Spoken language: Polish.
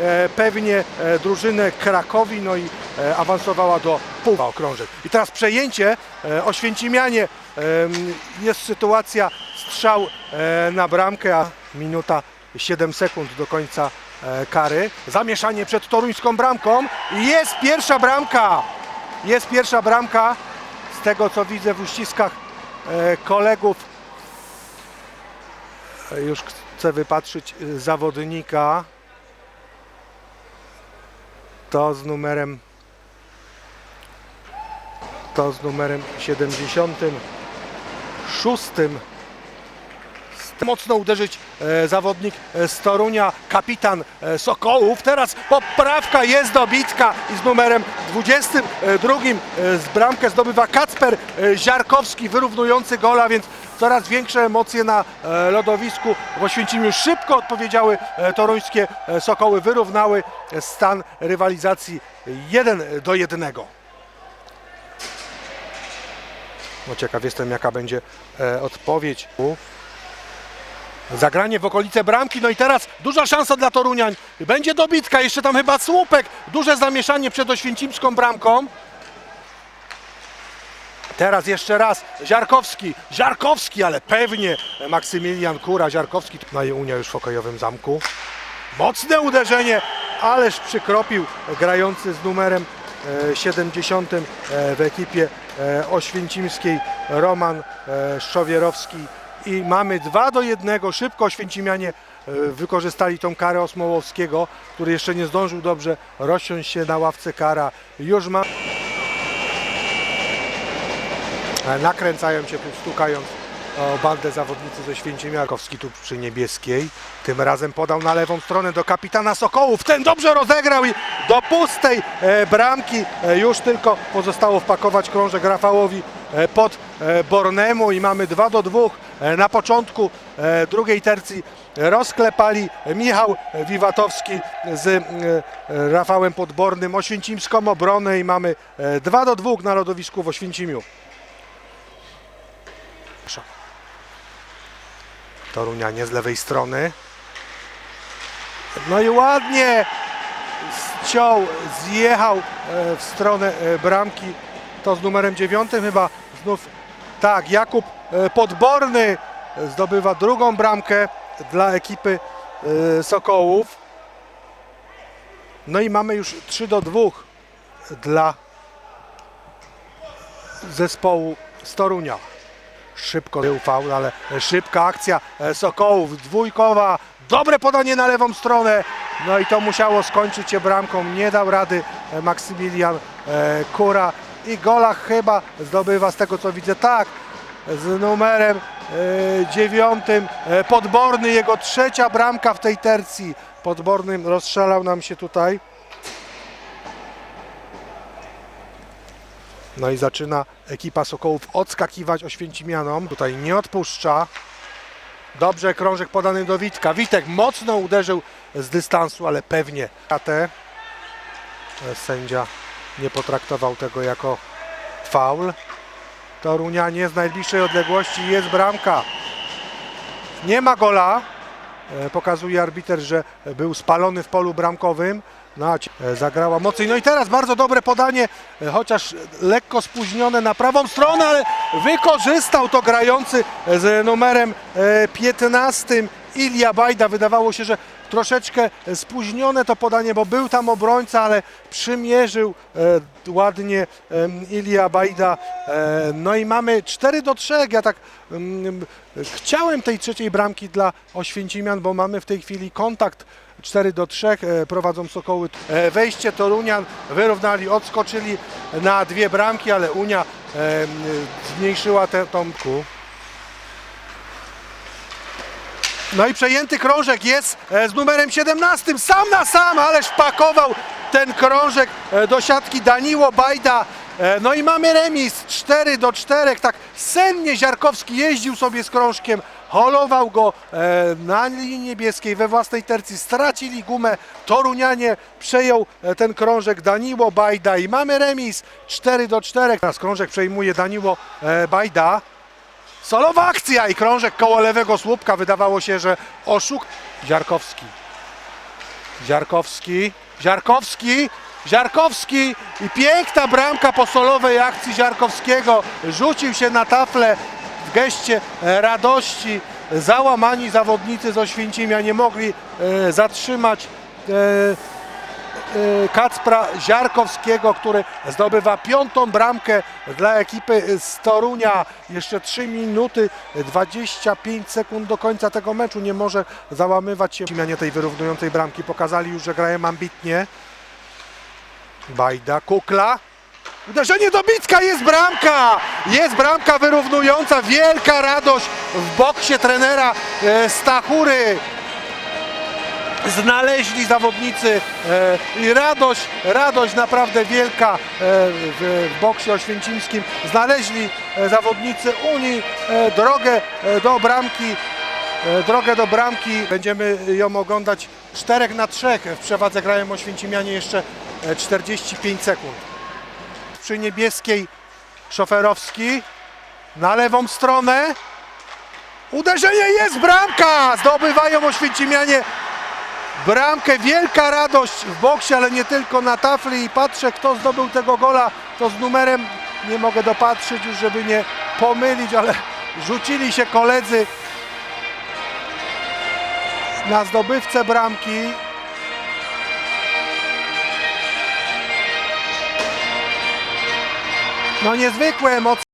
e, pewnie e, drużynę Krakowi, no i e, awansowała do półokrążek. I teraz przejęcie Oświęcimianie. Jest sytuacja strzał na bramkę, a minuta 7 sekund do końca kary. Zamieszanie przed toruńską bramką. Jest pierwsza bramka! Jest pierwsza bramka. Z tego co widzę w uściskach kolegów. Już chcę wypatrzyć zawodnika. To z numerem to z numerem 76 mocno uderzyć e, zawodnik e, z Torunia, kapitan e, Sokołów. Teraz poprawka jest dobitka i z numerem 22 e, z bramkę zdobywa Kacper Ziarkowski, wyrównujący gola, więc coraz większe emocje na lodowisku w Oświęcimiu. Szybko odpowiedziały toruńskie Sokoły, wyrównały stan rywalizacji 1 do 1. No ciekaw jestem jaka będzie odpowiedź. Zagranie w okolice bramki, no i teraz duża szansa dla Toruniań. Będzie dobitka, jeszcze tam chyba słupek. Duże zamieszanie przed oświęcimską bramką. Teraz jeszcze raz Ziarkowski, Ziarkowski, ale pewnie Maksymilian Kura, Ziarkowski. No i Unia już w hokejowym zamku. Mocne uderzenie, ależ przykropił grający z numerem e, 70 e, w ekipie e, oświęcimskiej Roman e, Szczowierowski i mamy 2 do 1. Szybko Oświęcimianie e, wykorzystali tą karę Osmołowskiego, który jeszcze nie zdążył dobrze rozsiąść się na ławce kara. Już ma... E, Nakręcają się tu, stukając o bandę zawodnicy ze Święcimiarkowski tu przy niebieskiej. Tym razem podał na lewą stronę do kapitana Sokołów. Ten dobrze rozegrał i do pustej e, bramki e, już tylko pozostało wpakować krążek Rafałowi e, pod e, Bornemu i mamy 2 do 2 e, na początku e, drugiej tercji rozklepali Michał Wiwatowski z e, Rafałem Podbornym Oświęcimską obronę i mamy e, 2 do 2 na lodowisku w Oświęcimiu. Torunianie z lewej strony. No i ładnie ściął, zjechał e, w stronę e, bramki. To z numerem dziewiątym chyba znów tak, Jakub e, Podborny zdobywa drugą bramkę dla ekipy e, Sokołów. No i mamy już 3 do 2 dla zespołu z Torunia. Szybko był faul, ale szybka akcja e, Sokołów, dwójkowa, dobre podanie na lewą stronę. No i to musiało skończyć się bramką. Nie dał rady Maksymilian Kura i gola chyba zdobywa z tego co widzę. Tak, z numerem e, dziewiątym e, Podborny, jego trzecia bramka w tej tercji. Podborny rozstrzelał nam się tutaj. No i zaczyna ekipa Sokołów odskakiwać Oświęcimianom. Tutaj nie odpuszcza. Dobrze, krążek podany do Witka. Witek mocno uderzył z dystansu, ale pewnie. KT. Sędzia nie potraktował tego jako faul. Torunianie z najbliższej odległości jest bramka. Nie ma gola. E, Pokazuje arbiter, że był spalony w polu bramkowym. No, e, zagrała mocniej. No i teraz bardzo dobre podanie, e, chociaż lekko spóźnione na prawą stronę, ale wykorzystał to grający z numerem e, 15 Ilia Bajda. Wydawało się, że troszeczkę spóźnione to podanie, bo był tam obrońca, ale przymierzył e, ładnie Ilia Bajda. E, No i mamy 4 do 3. Ja tak chciałem tej trzeciej bramki dla Oświęcimian, bo mamy w tej chwili kontakt 4 do 3 e, prowadzą Sokoły. Wejście Torunian wyrównali, odskoczyli na dwie bramki, ale Unia zmniejszyła tę tą No i przejęty krążek jest e, z numerem 17, sam na sam, ależ wpakował ten krążek e, do siatki Daniło Bajda. E, No i mamy remis 4 do 4, tak sennie Ziarkowski jeździł sobie z krążkiem, holował go na linii niebieskiej we własnej tercji, stracili gumę, Torunianie przejął ten krążek Daniło Bajda i mamy remis 4 do 4. Teraz krążek przejmuje Daniło Bajda. Solowa akcja i krążek koło lewego słupka. Wydawało się, że oszuk Ziarkowski. Ziarkowski, Ziarkowski, Ziarkowski i piękna bramka po solowej akcji Ziarkowskiego. Rzucił się na taflę w geście e, radości. Załamani zawodnicy z Oświęcimia nie mogli e, zatrzymać e, Kacpra Ziarkowskiego, który zdobywa piątą bramkę dla ekipy z Torunia. Jeszcze 3 minuty 25 sekund do końca tego meczu. Nie może załamywać się zmianie tej wyrównującej bramki. Pokazali już, że grają ambitnie. Bajda, Kukla. Uderzenie do Bicka, jest bramka! Jest bramka wyrównująca, wielka radość w boksie trenera e, Stachury znaleźli zawodnicy e, i radość, radość naprawdę wielka e, w, boksie oświęcimskim. Znaleźli e, zawodnicy Unii drogę do bramki. Drogę do bramki. Będziemy ją oglądać 4 na 3. W przewadze grają Oświęcimianie jeszcze e, 45 sekund. Przy niebieskiej Szoferowski na lewą stronę. Uderzenie jest bramka! Zdobywają Oświęcimianie bramkę, wielka radość w boksie, ale nie tylko na tafli i patrzę kto zdobył tego gola, to z numerem nie mogę dopatrzeć już, żeby nie pomylić, ale rzucili się koledzy na zdobywcę bramki. No niezwykłe emocje.